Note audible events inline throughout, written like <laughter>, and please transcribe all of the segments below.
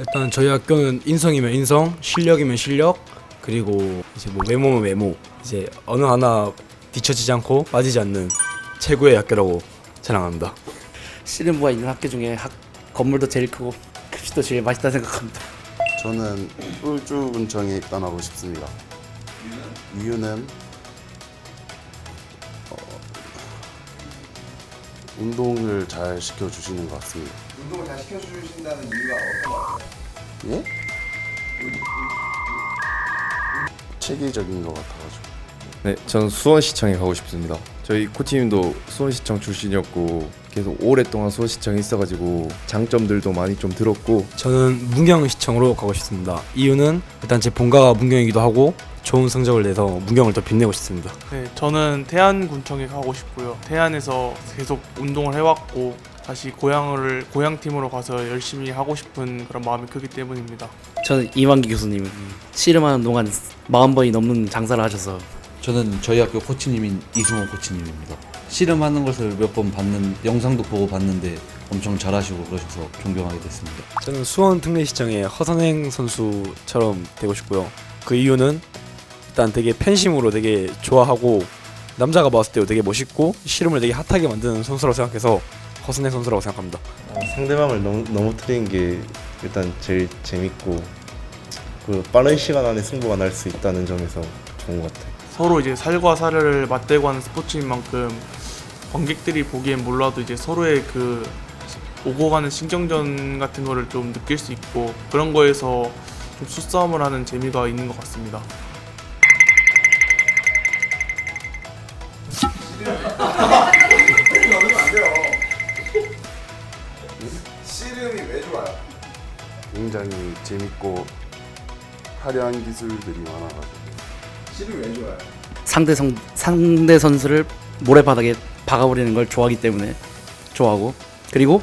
일단 저희 학교는 인성이면 인성, 실력이면 실력, 그리고 이제 뭐 외모면 외모, 이제 어느 하나 뒤처지지 않고 빠지지 않는 최고의 학교라고 자랑합니다. 씨름부가 있는 학교 중에 학, 건물도 제일 크고 급식도 제일 맛있다 생각합니다. 저는 울주군청에 입단하고 싶습니다. 이유는 운동을 잘 시켜주시는 것 같습니다. 운동을 잘 시켜주신다는 이유가 어떤 것 같아요? 예? 체계적인 것 같아가지고. 네, 저는 수원시청에 가고 싶습니다. 저희 코치님도 수원시청 출신이었고 계속 오랫동안 수원시청에 있어가지고 장점들도 많이 좀 들었고 저는 문경시청으로 가고 싶습니다. 이유는 일단 제 본가가 문경이기도 하고 좋은 성적을 내서 문경을 더 빛내고 싶습니다. 네, 저는 태안군청에 가고 싶고요. 태안에서 계속 운동을 해왔고 다시 고향을 고향 팀으로 가서 열심히 하고 싶은 그런 마음이 크기 때문입니다. 저는 이만기 교수님 씨름하는 동안 40번이 넘는 장사를 하셔서 저는 저희 학교 코치님인 이승호 코치님입니다. 씨름하는 것을 몇 번 봤는 영상도 보고 봤는데 엄청 잘하시고 그러셔서 존경하게 됐습니다. 저는 수원 특례시청의 허선행 선수처럼 되고 싶고요. 그 이유는 일단 되게 팬심으로 되게 좋아하고 남자가 봤을 때도 되게 멋있고 씨름을 되게 핫하게 만드는 선수라고 생각해서 허선행 선수라고 생각합니다. 상대방을 넘, 넘어뜨리는 게 일단 제일 재밌고 그 빠른 시간 안에 승부가 날 수 있다는 점에서 좋은 것 같아요. 서로 이제 살과 살을 맞대고 하는 스포츠인 만큼 관객들이 보기엔 몰라도 이제 서로의 그 오고 가는 신경전 같은 거를 좀 느낄 수 있고 그런 거에서 좀 수싸움을 하는 재미가 있는 것 같습니다. 굉장히 재밌고 화려한 기술들이 많아가지고. 씨름이 왜 좋아요? 상대 성, 상대 선수를 모래바닥에 박아버리는 걸 좋아하기 때문에 좋아하고 그리고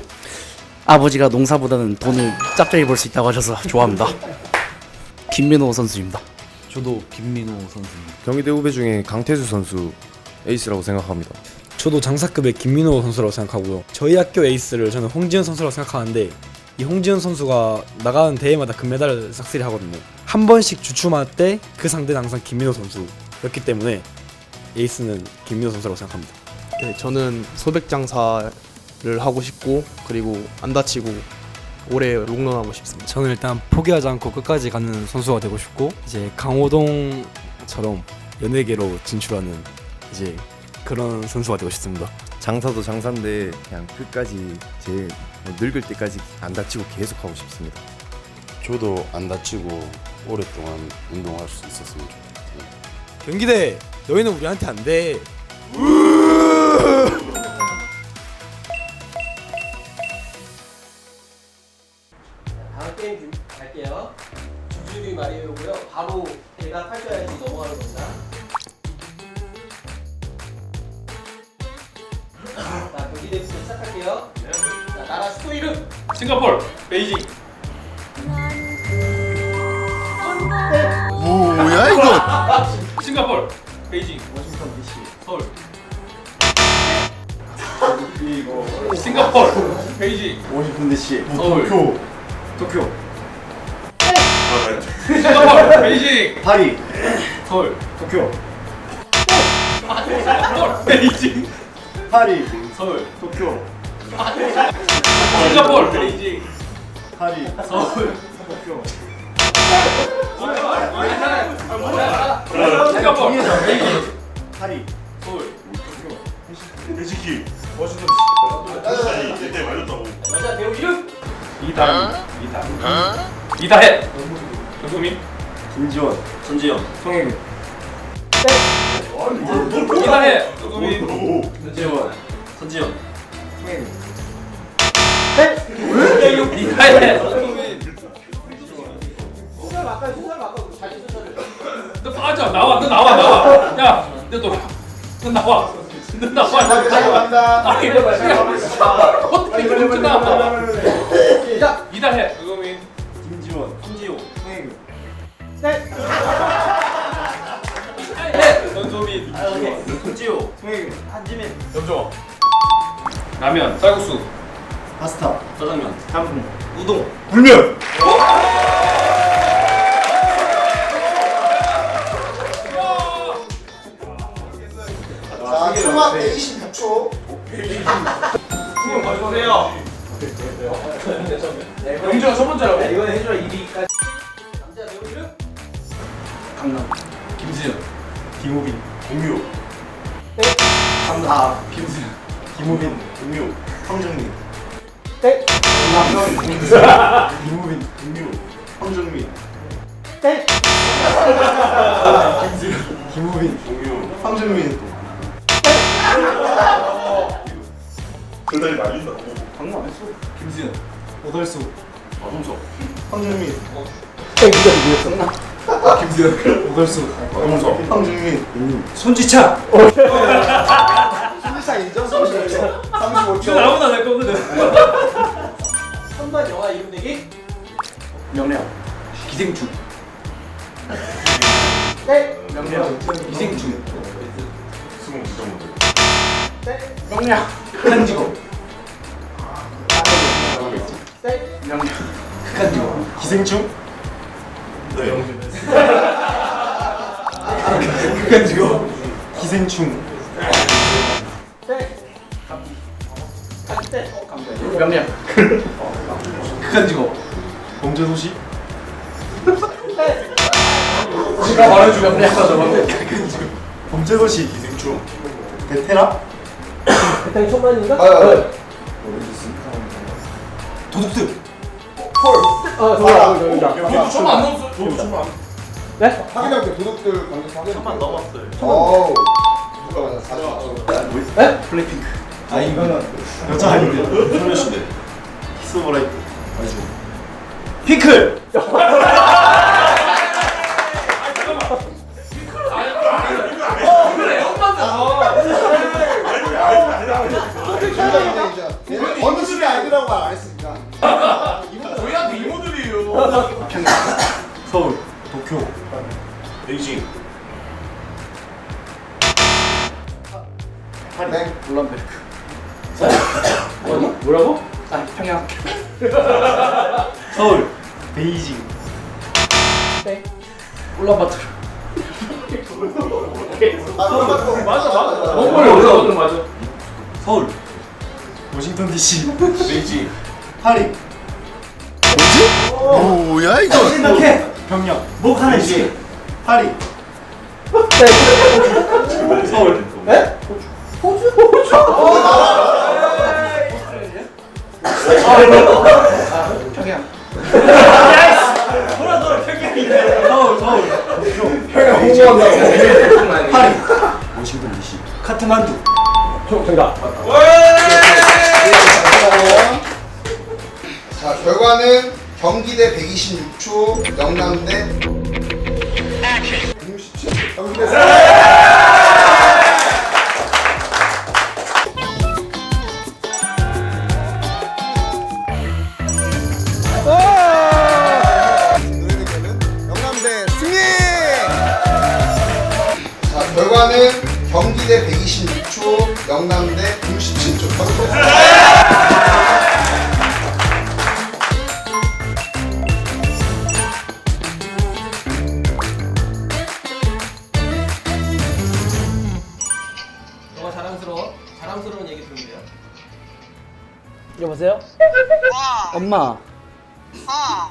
아버지가 농사보다는 돈을 짭짤이 벌수 있다고 하셔서 <laughs> 좋아합니다. 김민호 선수입니다. 저도 김민호 선수입니다. 경희대 후배 중에 강태수 선수 에이스라고 생각합니다. 저도 장사급의 김민호 선수라고 생각하고요. 저희 학교 에이스를 저는 홍지현 선수라고 생각하는데 이 홍지현 선수가 나가는 대회마다 금메달을 싹쓸이 하거든요. 한 번씩 주춤할 때 그 상대는 항상 김민호 선수였기 때문에 에이스는 김민호 선수라고 생각합니다. 네, 저는 소백 장사를 하고 싶고 그리고 안 다치고 오래 롱런하고 싶습니다. 저는 일단 포기하지 않고 끝까지 가는 선수가 되고 싶고 이제 강호동처럼 연예계로 진출하는 이제 그런 선수가 되고 싶습니다. 장사도 장사인데 그냥 끝까지 제뭐 늙을 때까지 안 다치고 계속 하고 싶습니다. 저도 안 다치고 오랫동안 운동할 수 있었으면 좋겠어요. 경기대 너희는 우리한테 안 돼. 다음 게임 준- 갈게요. 주주리 마리오고요. 바로 대답하셔야지 넘어가는 겁니다. 시작할게요. 자, 나라 수도 이름. 싱가폴, 베이징, 뭐야 <laughs> 이거? 싱가폴, 베이징, 워싱턴 DC, 서울. 싱가폴, 베이징, 워싱턴 DC, 서울. 도쿄, 도쿄, 싱가폴, 베이징, 파리, 서울. 도쿄, 싱가폴, 베이징, 파리, 서울. 도쿄, 싱가폴, 베이징, 파리, 서울. 도쿄. 싱가폴, 베이징, 파리, 서울. 여자 배우 이름. 이다희, 이다희. 이다혜. 정소민. 김지원, 전지현. 송혜민, 이다혜. 정소민. 전지현. 순서를 아까 순서를 바꿔. 자기 순서를. 너 빠져. 나와. 너 나와. 나와. 야너너너 나와. 너 나와. 감사합니다. 아니 너 어떻게 그렇게 나와 시작. 이다혜 의금인 김지원, 김지호. 송혜민. 전소민. 김지호. 송혜민, 염정호 라면 쌀국수 파스타, 짜장면 짬뽕, 우동, 불면 자 초막 126초 수영 가져오세요. 영주가 첫 번째라고. 이건 해줘 2위까지. 남자 배우 이름? 강남. 김수현 김우빈 공유 아 김수현 김우빈 공유 황정민. 땡. 김우빈 공유 황정민. 땡. 김수현 김우빈 공유 황정민. 많이 있다 방금 안 했어. 김수현 오달수. 마동석. 황정민. 땡 누가 누구였어? 아, 김수현 오달수. 마동석. 황정민. 손지창 <laughs> 손지창 35초 나보다 날 거거든. 천만 영화 이름 내기? 명령. 기생충. 땡. 명령. 기생충. 지정 모델 땡. 명령. 극한 직업. 땡. 명령. 극한 직업. 기생충 네 극한 직업. 기생충 땡. 명령. 극한 직업. 범죄도시 제가 말해주면 범죄도시 기생충 베테랑 대탕이 천만인가? 아, 도둑들. 아 정말 정말 저도 좀안 넘었어. 저도 좀안 네? 확인할게 도둑들 관계 확인 천만 넘었어요. 어우 누가 맞아 40초 네? 블랙핑크 아 이거는 여자 아닌데 소녀시대. 키스 오브 라이트 알지 피클 <laughs> 이거? 생각해 평양 목 하나 있지 파리 서울 네? 평양. 서울 서울 평양 홍보한다고 파리 워싱턴 DC 카트만두 정답. 자 결과는 경기대 126초, 영남대 167초. 영남대 승리! 자 결과는 경기대 126초, 영남대 여보세요? 어, 엄마. 어,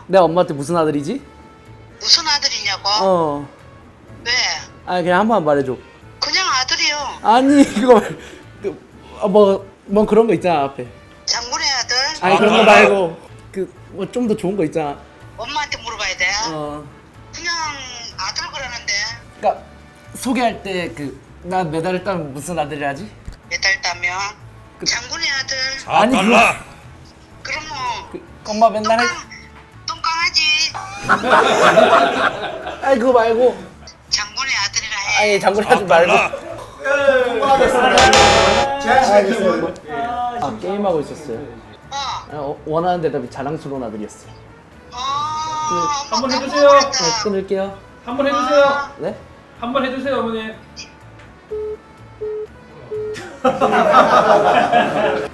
내가 엄마한테 무슨 아들이지? 무슨 아들이냐고? 어. 왜? 아 그냥 한 번 말해줘. 그냥 아들이요. 아니 그거 그뭐뭐 그런 거 있잖아 앞에. 장군의 아들. 아니 그런 거 말고 그 뭐 좀 더 좋은 거 있잖아. 엄마한테 물어봐야 돼. 어. 그냥 아들 그러는데 그러니까 소개할 때 그 나 메달을 따면 무슨 아들이라지? 몇달 따면 장군의 아들. 아니 그거 그럼 뭐 그, 엄마 맨날 해. 똥강아지. <laughs> 아니 그거 말고 장군의 아들이라 해. 아니 장군 하지 말고. 아 게임하고 있었어요. 어, 어, 원하는 대답이 자랑스러운 아들이었어요. 어. 한번 뭐 해주세요. 깜빡했다. 네, 끊을게요. 한번 해주세요. 네? 한번 해주세요, 어머니. 네 <laughs>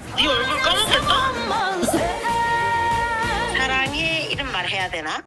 de edad